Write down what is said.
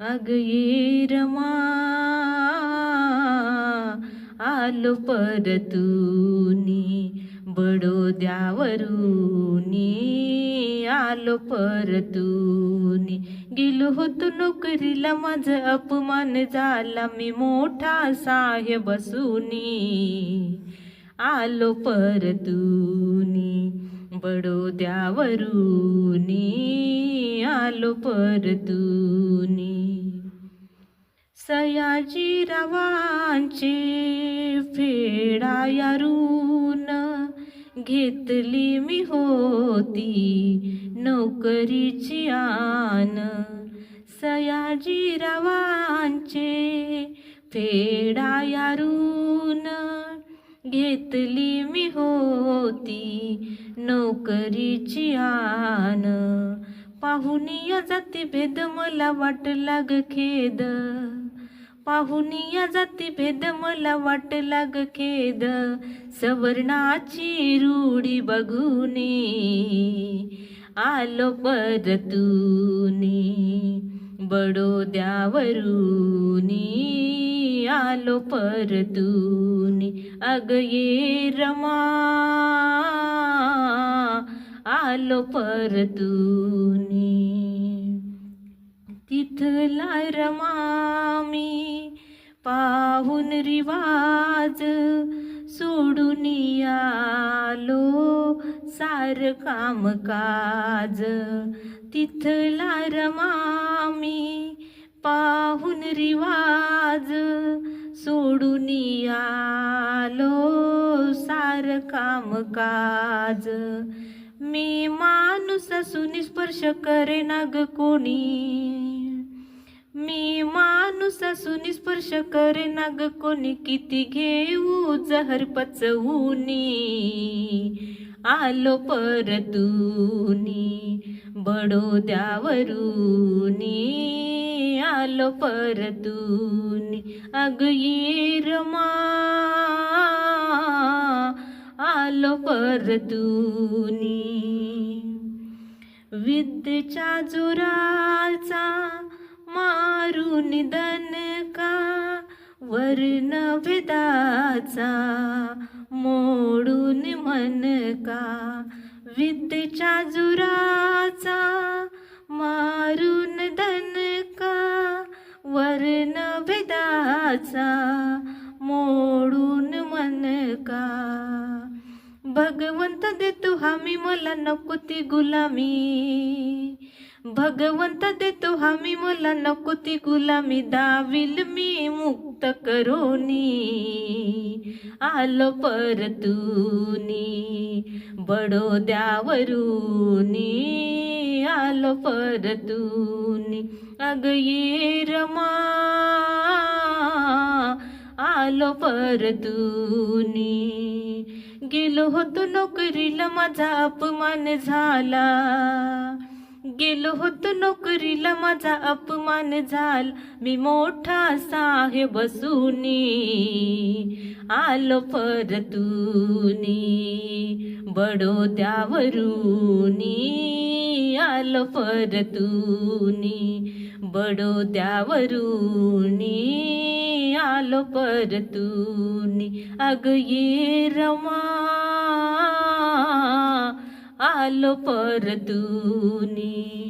अग ये रमा आलो परतूनी बडोद्यावरूनी आलो परतूनी. गेलो होतो नोकरीला माझं अपमान झाला मी मोठा साहेब बसूनी आलो परतूनी बडोद्यावरूनी आलो परतूनी सयाजी रावांचे फेडा यारून घेतली मी होती नोकरीची आन। सयाजी रावांचे फेडा यारून घेतली मी होती नोकरीची आन। पाहुनिया जाती भेद मला वाट लाग खेद. पाहुनिया जाती भेद मला वाट लाग खेद. सवर्णाची रूढी बघूनी आलो परतूनी बडोद्यावरूनी आलो परतूनी. अग ये रमा आलो परतूनी तिथला रमामी पाहून रिवाज सोडून आलो सार कामकाज तिथला रमामी पाहून रिवाज सोडून आलो सार कामकाज मी माणूस असून स्पर्श करे ना कोणी. मी माणूस असून स्पर्श करे ना कोणी. किती घेऊ जहर पचवूनी. आलो परतूनी. बडोद्यावरूनी आलो परतूनी. अग ये रमा. आलो परतूनी विद्येच्या जोराचा मारून दनका वर्ण वेदाचा मोडून मनका विद्येच्या जुराचा मारून दनका वर्ण वेदाचा मोडून मनका भगवंत देतो हमी मला नको ती गुलामी. भगवंत देतो हमी मला नको ती गुलामी. दाविल मी मुक्त करोनी. आलो परतूनी. बडोद्यावरूनी. आलो परतूनी. अग ये रमा. आलो परतूनी. गेलो होतो नोकरीला माझा अपमान झाला. गेलो होतो नोकरीला माझा अपमान झाला. मी मोठा साहेब बसूनी आलो परतूनी बडोद्यावरूनी आलो परतूनी बडोद्यावरूनी. आलो परतूनी अग ये रमा आलो परतूनी